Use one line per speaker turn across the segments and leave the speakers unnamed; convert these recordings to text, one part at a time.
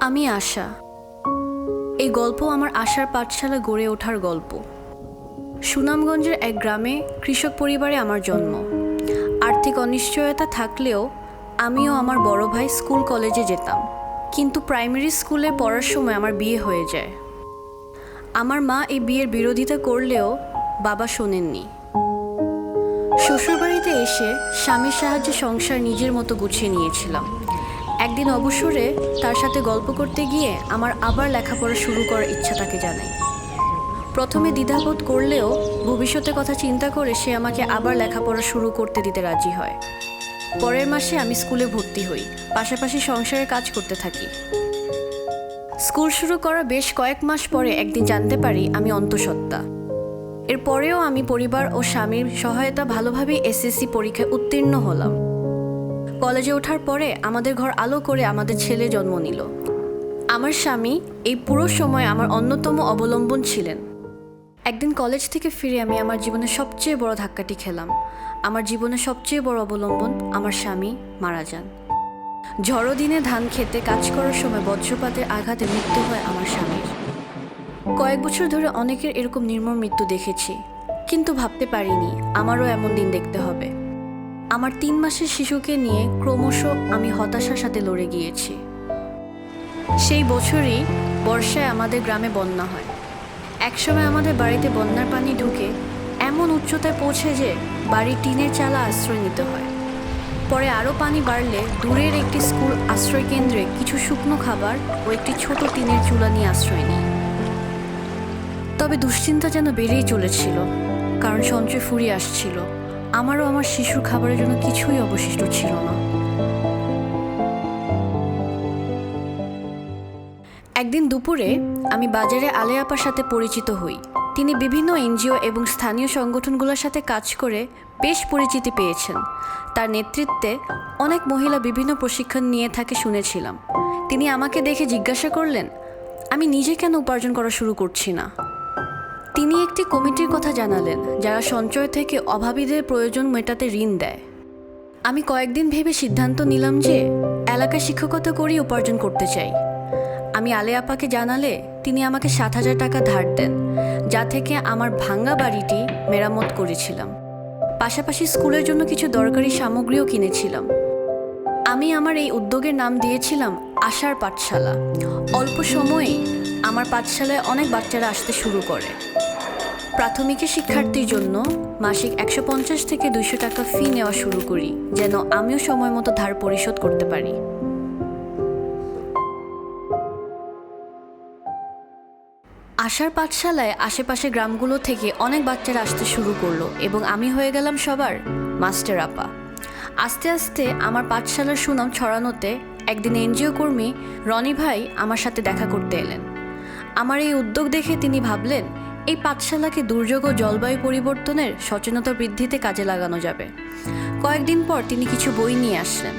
আমি আশা। এই গল্প আমার আশার পাঠশালা গড়ে ওঠার গল্প। সুনামগঞ্জের এক গ্রামে কৃষক পরিবারে আমার জন্ম। আর্থিক অনিশ্চয়তা থাকলেও আমিও আমার বড় ভাই স্কুল কলেজে যেতাম। কিন্তু প্রাইমারি স্কুলে পড়ার সময় আমার বিয়ে হয়ে যায়। আমার মা এই বিয়ের বিরোধিতা করলেও বাবা শোনেননি। শ্বশুরবাড়িতে এসে স্বামীর সাহায্যে সংসার নিজের মতো গুছিয়ে নিয়েছিলাম। একদিন অবসরে তার সাথে গল্প করতে গিয়ে আমার আবার লেখাপড়া শুরু করার ইচ্ছা তাকে জানাই। প্রথমে দ্বিধাবোধ করলেও ভবিষ্যতের কথা চিন্তা করে সে আমাকে আবার লেখাপড়া শুরু করতে দিতে রাজি হয়। পরের মাসে আমি স্কুলে ভর্তি হই, পাশাপাশি সংসারে কাজ করতে থাকি। স্কুল শুরু করা বেশ কয়েক মাস পরে একদিন জানতে পারি আমি অন্তঃসত্ত্বা। এরপরেও আমি পরিবার ও স্বামীর সহায়তা ভালোভাবেই এসএসসি পরীক্ষায় উত্তীর্ণ হলাম। কলেজে ওঠার পরে আমাদের ঘর আলো করে আমাদের ছেলে জন্ম নিল। আমার স্বামী এই পুরো সময় আমার অন্যতম অবলম্বন ছিলেন। একদিন কলেজ থেকে ফিরে আমি আমার জীবনের সবচেয়ে বড় ধাক্কাটি খেলাম। আমার জীবনের সবচেয়ে বড় অবলম্বন আমার স্বামী মারা যান। ঝড়ো দিনে ধান খেতে, কাজ করার সময় বজ্রপাতের আঘাতে মৃত্যু হয় আমার স্বামীর। কয়েক বছর ধরে অনেকের এরকম নির্মম মৃত্যু দেখেছি। কিন্তু ভাবতে পারিনি, আমারও এমন দিন দেখতে হবে। আমার তিন মাসের শিশুকে নিয়ে ক্রমশ আমি হতাশার সাথে লড়ে গিয়েছি। সেই বছরই বর্ষায় আমাদের গ্রামে বন্যা হয়। একসময় আমাদের বাড়িতে বন্যার পানি ঢুকে এমন উচ্চতায় পৌঁছে যে বাড়ির টিনের চালা আশ্রয় নিতে হয়। পরে আরও পানি বাড়লে দূরের একটি স্কুল আশ্রয় কেন্দ্রে কিছু শুকনো খাবার ও একটি ছোট টিনের চুলা নিয়ে আশ্রয় নিই। তবে দুশ্চিন্তা যেন বেড়েই চলেছিল, কারণ সঞ্চয় ফুরিয়ে আসছিল। আমারও আমার শিশুর খাবারের জন্য কিছুই অবশিষ্ট ছিল না। একদিন দুপুরে আমি বাজারে আলে আপার সাথে পরিচিত হই। তিনি বিভিন্ন এনজিও এবং স্থানীয় সংগঠনগুলোর সাথে কাজ করে বেশ পরিচিতি পেয়েছেন। তার নেতৃত্বে অনেক মহিলা বিভিন্ন প্রশিক্ষণ নিয়ে থাকে শুনেছিলাম। তিনি আমাকে দেখে জিজ্ঞাসা করলেন, আমি নিজে কেন উপার্জন করা শুরু করছি না? তিনি একটি কমিটির কথা জানালেন, যারা সঞ্চয় থেকে অভাবীদের প্রয়োজন মেটাতে ঋণ দেয়। আমি কয়েকদিন ভেবে সিদ্ধান্ত নিলাম যে এলাকায় শিক্ষকতা করেই উপার্জন করতে চাই। আমি আপাকে জানালে, তিনি আমাকে সাত হাজার টাকা ধার দেন, যা থেকে আমার ভাঙ্গা বাড়িটি মেরামত করেছিলাম। পাশাপাশি স্কুলের জন্য কিছু দরকারি সামগ্রীও কিনেছিলাম। আমি আমার এই উদ্যোগের নাম দিয়েছিলাম আশার পাঠশালা। অল্প সময়েই আমার পাঠশালায় অনেক বাচ্চারা আসতে শুরু করে। প্রাথমিকের শিক্ষার্থীর জন্য মাসিক একশো পঞ্চাশ থেকে দুইশো টাকা ফি নেওয়া শুরু করি, যেন আমিও সময় মতো ধার পরিশোধ করতে পারি। আশার পাঠশালায় আশেপাশে গ্রামগুলো থেকে অনেক বাচ্চারা আসতে শুরু করল এবং আমি হয়ে গেলাম সবার মাস্টার আপা। আস্তে আস্তে আমার পাঠশালার সুনাম ছড়ানোতে একদিন এনজিও কর্মী রনি ভাই আমার সাথে দেখা করতে এলেন। আমার এই উদ্যোগ দেখে তিনি ভাবলেন, এই পাঠশালাকে দুর্যোগ ও জলবায়ু পরিবর্তনের সচেতনতা বৃদ্ধিতে কাজে লাগানো যাবে। কয়েকদিন পর তিনি কিছু বই নিয়ে আসলেন।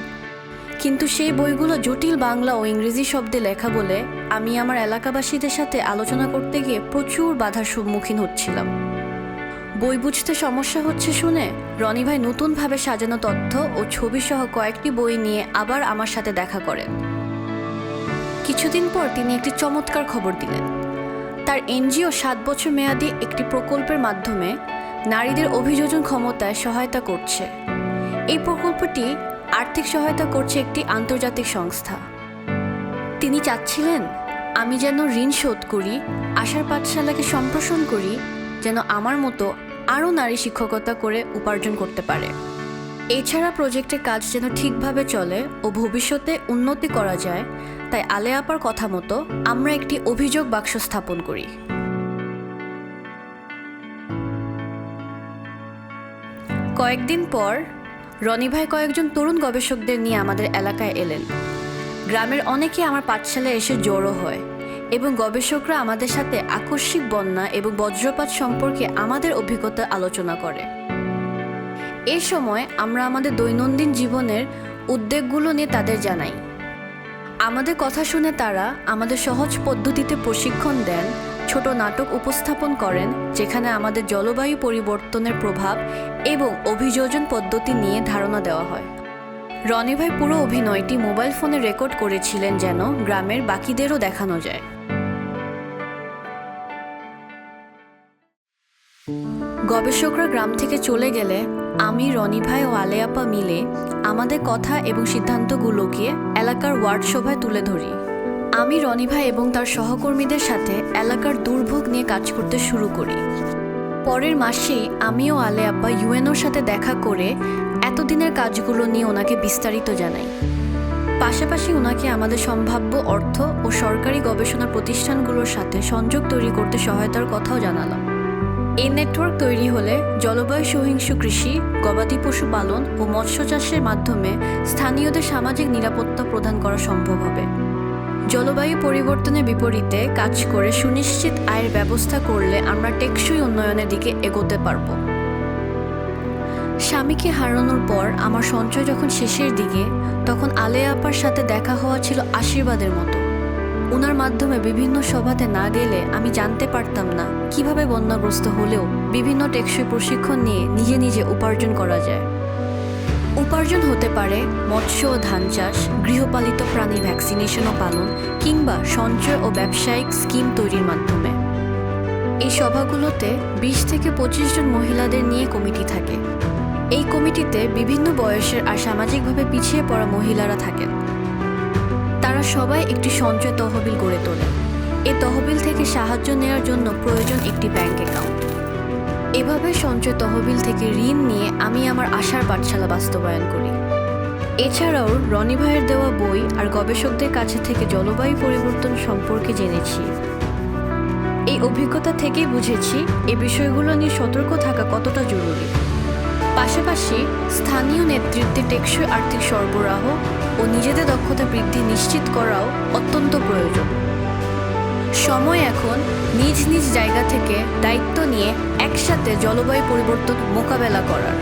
কিন্তু সেই বইগুলো জটিল বাংলা ও ইংরেজি শব্দে লেখা বলে আমি আমার এলাকাবাসীদের সাথে আলোচনা করতে গিয়ে প্রচুর বাধার সম্মুখীন হচ্ছিলাম। বই বুঝতে সমস্যা হচ্ছে শুনে রনি ভাই নতুনভাবে সাজানো তথ্য ও ছবি সহ কয়েকটি বই নিয়ে আবার আমার সাথে দেখা করেন। কিছুদিন পর তিনি একটি চমৎকার খবর দিলেন। তার এনজিও সাত বছর মেয়াদী একটি প্রকল্পের মাধ্যমে নারীদের অভিযোজন ক্ষমতায় সহায়তা করছে। এই প্রকল্পটি আর্থিক সহায়তা করছে একটি আন্তর্জাতিক সংস্থা। তিনি চাচ্ছিলেন, আমি যেন ঋণ শোধ করি, আশার পাঠশালাকে সম্প্রসারণ করি, যেন আমার মতো আরও নারী শিক্ষকতা করে উপার্জন করতে পারে। এছাড়া প্রজেক্টের কাজ যেন ঠিকভাবে চলে ও ভবিষ্যতে উন্নতি করা যায় তাই আলে আপার কথা মতো আমরা একটি অভিযোগ বাক্স স্থাপন করি। কয়েকদিন পর রনি ভাই কয়েকজন তরুণ গবেষকদের নিয়ে আমাদের এলাকায় এলেন। গ্রামের অনেকে আমার পাঠশালায় এসে জড়ো হয় এবং গবেষকরা আমাদের সাথে আকস্মিক বন্যা এবং বজ্রপাত সম্পর্কে আমাদের অভিজ্ঞতা আলোচনা করে। এই সময় আমরা আমাদের দৈনন্দিন জীবনের উদ্বেগগুলো নিয়ে তাদের জানাই। আমাদের কথা শুনে তারা আমাদের সহজ পদ্ধতিতে প্রশিক্ষণ দেন, ছোট নাটক উপস্থাপন করেন, যেখানে আমাদের জলবায়ু পরিবর্তনের প্রভাব এবং অভিযোজন পদ্ধতি নিয়ে ধারণা দেওয়া হয়। রনি ভাই পুরো অভিনয়টি মোবাইল ফোনে রেকর্ড করেছিলেন যেন গ্রামের বাকিদেরও দেখানো যায়। গবেষকরা গ্রাম থেকে চলে গেলে আমি, রনি ভাই ও আলেয়াপা মিলে আমাদের কথা এবং সিদ্ধান্তগুলোকে এলাকার ওয়ার্ড সভায় তুলে ধরি। আমি, রনি ভাই এবং তার সহকর্মীদের সাথে এলাকার দুর্ভোগ নিয়ে কাজ করতে শুরু করি। পরের মাসেই আমি ও আলেয়াপ্পা ইউএনওর সাথে দেখা করে এতদিনের কাজগুলো নিয়ে ওনাকে বিস্তারিত জানাই। পাশাপাশি ওনাকে আমাদের সম্ভাব্য অর্থ ও সরকারি গবেষণা প্রতিষ্ঠানগুলোর সাথে সংযোগ তৈরি করতে সহায়তার কথাও জানালাম। এই নেটওয়ার্ক তৈরি হলে জলবায়ু সহিংস কৃষি, গবাদি পশু পালন ও মৎস্য চাষের মাধ্যমে স্থানীয়দের সামাজিক নিরাপত্তা প্রদান করা সম্ভব হবে। জলবায়ু পরিবর্তনের বিপরীতে কাজ করে সুনিশ্চিত আয়ের ব্যবস্থা করলে আমরা টেকসই উন্নয়নের দিকে এগোতে পারব। স্বামীকে হারানোর পর আমার সঞ্চয় যখন শেষের দিকে, তখন আলেয়া আপার সাথে দেখা হওয়া ছিল আশীর্বাদের মতো। ওনার মাধ্যমে বিভিন্ন সভাতে না গেলে আমি জানতে পারতাম না কীভাবে বন্যাগ্রস্ত হলেও বিভিন্ন টেকসই প্রশিক্ষণ নিয়ে নিজে নিজে উপার্জন করা যায়। উপার্জন হতে পারে মৎস্য ও ধান চাষ, গৃহপালিত প্রাণী ভ্যাকসিনেশন ও পালন কিংবা সঞ্চয় ও ব্যবসায়িক স্কিম তৈরির মাধ্যমে। এই সভাগুলোতে বিশ থেকে পঁচিশ জন মহিলাদের নিয়ে কমিটি থাকে। এই কমিটিতে বিভিন্ন বয়সের আর সামাজিকভাবে পিছিয়ে পড়া মহিলারা থাকেন। তারা সবাই একটি সঞ্চয় তহবিল গড়ে তোলে। এই তহবিল থেকে সাহায্য নেওয়ার জন্য প্রয়োজন একটি ব্যাংক অ্যাকাউন্ট। এভাবে সঞ্চয় তহবিল থেকে ঋণ নিয়ে আমি আমার আশার পাঠশালা বাস্তবায়ন করি। এছাড়াও রনি ভাইয়ের দেওয়া বই আর গবেষকদের কাছে থেকে জলবায়ু পরিবর্তন সম্পর্কে জেনেছি। এই অভিজ্ঞতা থেকেই বুঝেছি এই বিষয়গুলো নিয়ে সতর্ক থাকা কতটা জরুরি। পাশাপাশি স্থানীয় নেতৃত্বে টেকসই আর্থিক সরবরাহ ও নিজেদের দক্ষতা বৃদ্ধি নিশ্চিত করাও অত্যন্ত প্রয়োজন। সময় এখন নিজ নিজ জায়গা থেকে দায়িত্ব নিয়ে একসাথে জলবায়ু পরিবর্তন মোকাবেলা করার।